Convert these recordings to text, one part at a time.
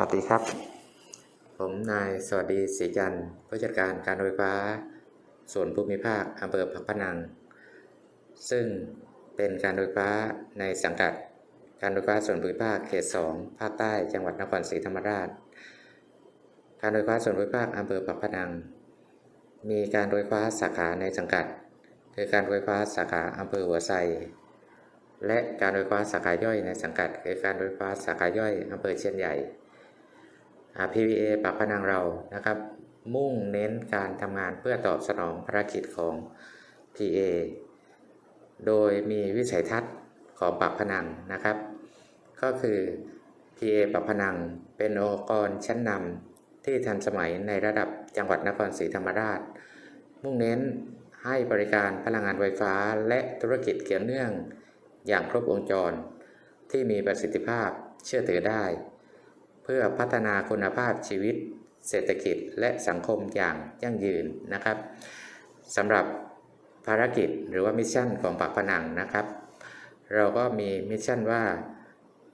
วัสดีครับ ผมนายสวัสดีศรีจันทร์ผู้จัดการการไฟฟ้า ส่วนภูมิภาคอำเภอพักพนัง ซึ่งเป็นการไฟฟ้าในสังกัดการไฟฟ้าส่วนภูมิภาคเขต 2 ภาคใต้จังหวัดนครศรีธรรมราช การไฟฟ้าส่วนภูมิภาคอำเภอพักพนัง มีการไฟฟ้าสาขาในสังกัด คือการไฟฟ้าสาขาอำเภอหัวไซและการไฟฟ้าสาขาย่อยในสังกัด คือการไฟฟ้าสาขาย่อยอำเภอเชียนใหญ่ PVA ปากพนังเรานะครับ มุ่งเน้นการทำงานเพื่อตอบสนองภารกิจของ PA โดยมีวิสัยทัศน์ของปากพนังนะครับ ก็คือ PA ปากพนังเป็นองค์กรชั้นนำที่ทันสมัยในระดับจังหวัดนครศรีธรรมราช มุ่งเน้นให้บริการพลังงานไฟฟ้าและธุรกิจเกี่ยวเนื่องอย่างครบวงจร ที่มีประสิทธิภาพเชื่อถือได้ เพื่อพัฒนาคุณภาพชีวิต เศรษฐกิจและสังคมอย่างยั่งยืนนะครับสำหรับภารกิจหรือว่ามิชชั่นของปากพนังนะครับ เราก็มีมิชชั่นว่า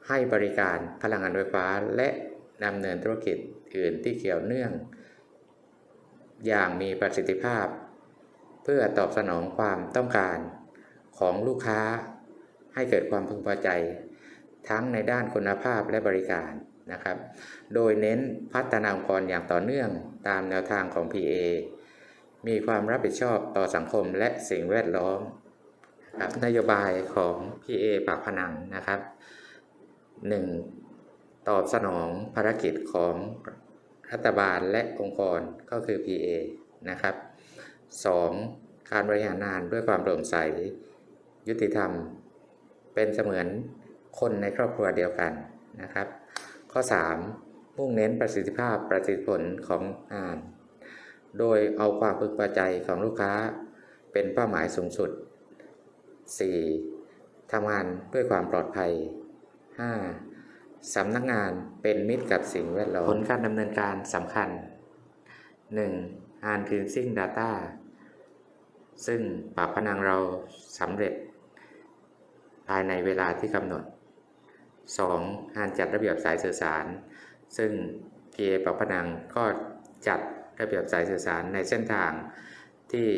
ให้บริการพลังงานไฟฟ้าและดำเนินธุรกิจอื่นที่เกี่ยวเนื่อง อย่างมีประสิทธิภาพ เพื่อตอบสนองความต้องการของลูกค้าให้เกิดความพึงพอใจ ทั้งในด้านคุณภาพและบริการ นะครับ โดยเน้นพัฒนาองค์กรอย่างต่อเนื่องตามแนวทางของ PA มีความรับผิดชอบต่อสังคมและสิ่งแวดล้อมนะครับนโยบายของ PA ปากพนังนะครับ 1. ตอบสนองภารกิจของรัฐบาลและองค์กรก็คือ PA นะครับ 2. การบริหารงานด้วยความโปร่งใส ยุติธรรม เป็นเสมือนคนในครอบครัวเดียวกันนะครับ ข้อ 3. มุ่งเน้นประสิทธิภาพประสิทธิผลของงาน โดยเอาความพึงพอใจของลูกค้าเป็นเป้าหมายสูงสุด 4. ทำงานด้วยความปลอดภัย 5. สำนักงานเป็นมิตรกับสิ่งแวดล้อมผลการดำเนินการสำคัญ 1. Hand Cleansing Data ซึ่งปากพนังเราสำเร็จ ภายในเวลาที่กำหนด 2. การจัดระเบียบสายสื่อสาร ซึ่ง PA ปากพนังก็จัดระเบียบสายสื่อสารในเส้นทางที่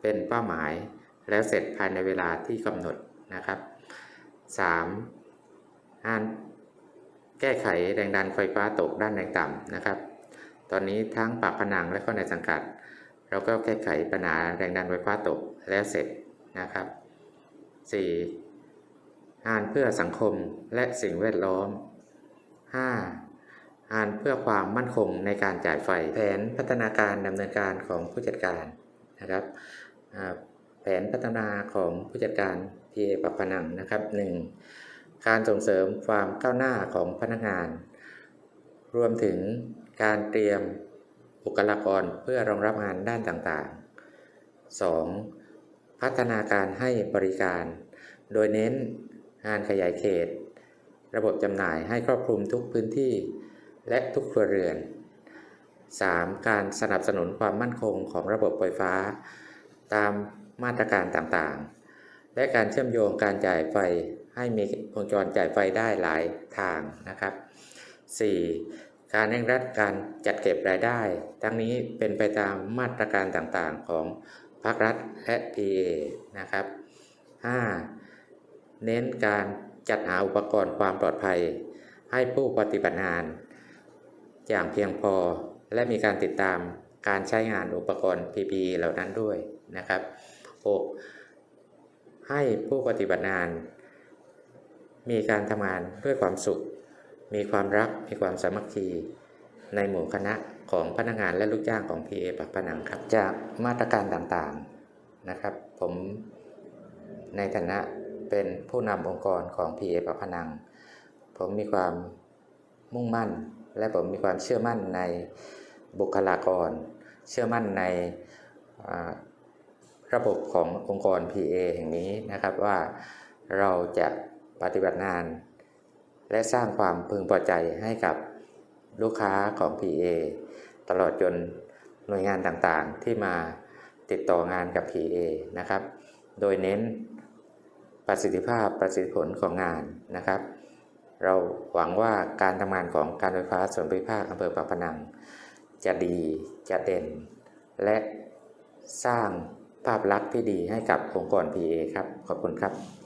เป็นเป้าหมายแล้วเสร็จภายในเวลาที่กำหนดนะครับ 3. การแก้ไขแรงดันไฟฟ้าตกด้านแรงต่ำนะครับ ตอนนี้ทั้งปากพนังและก็ในสังกัด เราก็แก้ไขปัญหาแรงดันไฟฟ้าตกแล้วเสร็จนะครับ 4. งานเพื่อสังคมและสิ่งแวดล้อม 5. งานเพื่อความมั่นคงในการจ่ายไฟ แผนพัฒนาการดำเนินการของผู้จัดการนะครับแผนพัฒนาของผู้จัดการ PA ปักพนังนะครับ 1. การส่งเสริมความก้าวหน้าของพนักงาน รวมถึงการเตรียมบุคลากรเพื่อรองรับงานด้านต่างๆ 2. พัฒนาการให้บริการ โดยเน้น งานขยายเขต ระบบจำหน่ายให้ครอบคลุมทุกพื้นที่และทุกครัวเรือน 3. การสนับสนุนความมั่นคงของระบบไฟฟ้า ตามมาตรการต่างๆ และการเชื่อมโยงการจ่ายไฟให้มีวงจรจ่ายไฟได้หลายทางนะครับ 4. การเร่งรัดการจัดเก็บรายได้ ทั้งนี้เป็นไปตามมาตรการต่างๆของภาครัฐและ PA นะครับ 5. เน้นการจัดหาอุปกรณ์ความปลอดภัย ให้ผู้ปฏิบัติงาน อย่างเพียงพอและมีการติดตามการใช้งานอุปกรณ์ PPE เหล่านั้นด้วยนะครับ 6. ให้ผู้ปฏิบัติงาน มีการทำงานด้วยความสุข มีความรัก มีความสามัคคี ในหมู่คณะของพนักงานและลูกจ้างของ PA ปักผนังครับ จากมาตรการต่างๆนะครับ ผมในฐานะ เป็นผู้นำองค์กรของ PA ปักผนัง ผมมีความมุ่งมั่น และผมมีความเชื่อมั่นในบุคลากร เชื่อมั่นในระบบขององค์กร PA แห่งนี้นะครับว่าเราจะปฏิบัติงาน และสร้างความพึงพอใจให้กับลูกค้าของ PA ตลอดจนหน่วยงานต่างๆที่มาติดต่องานกับ PA นะครับ โดยเน้น ประสิทธิภาพประสิทธิผลของงานนะครับ เราหวังว่าการทำงานของการไฟฟ้าส่วนภูมิภาคอำเภอปากพนัง จะดีจะเด่น และสร้างภาพลักษณ์ที่ดีให้กับองค์กร PA ครับ ขอบคุณครับ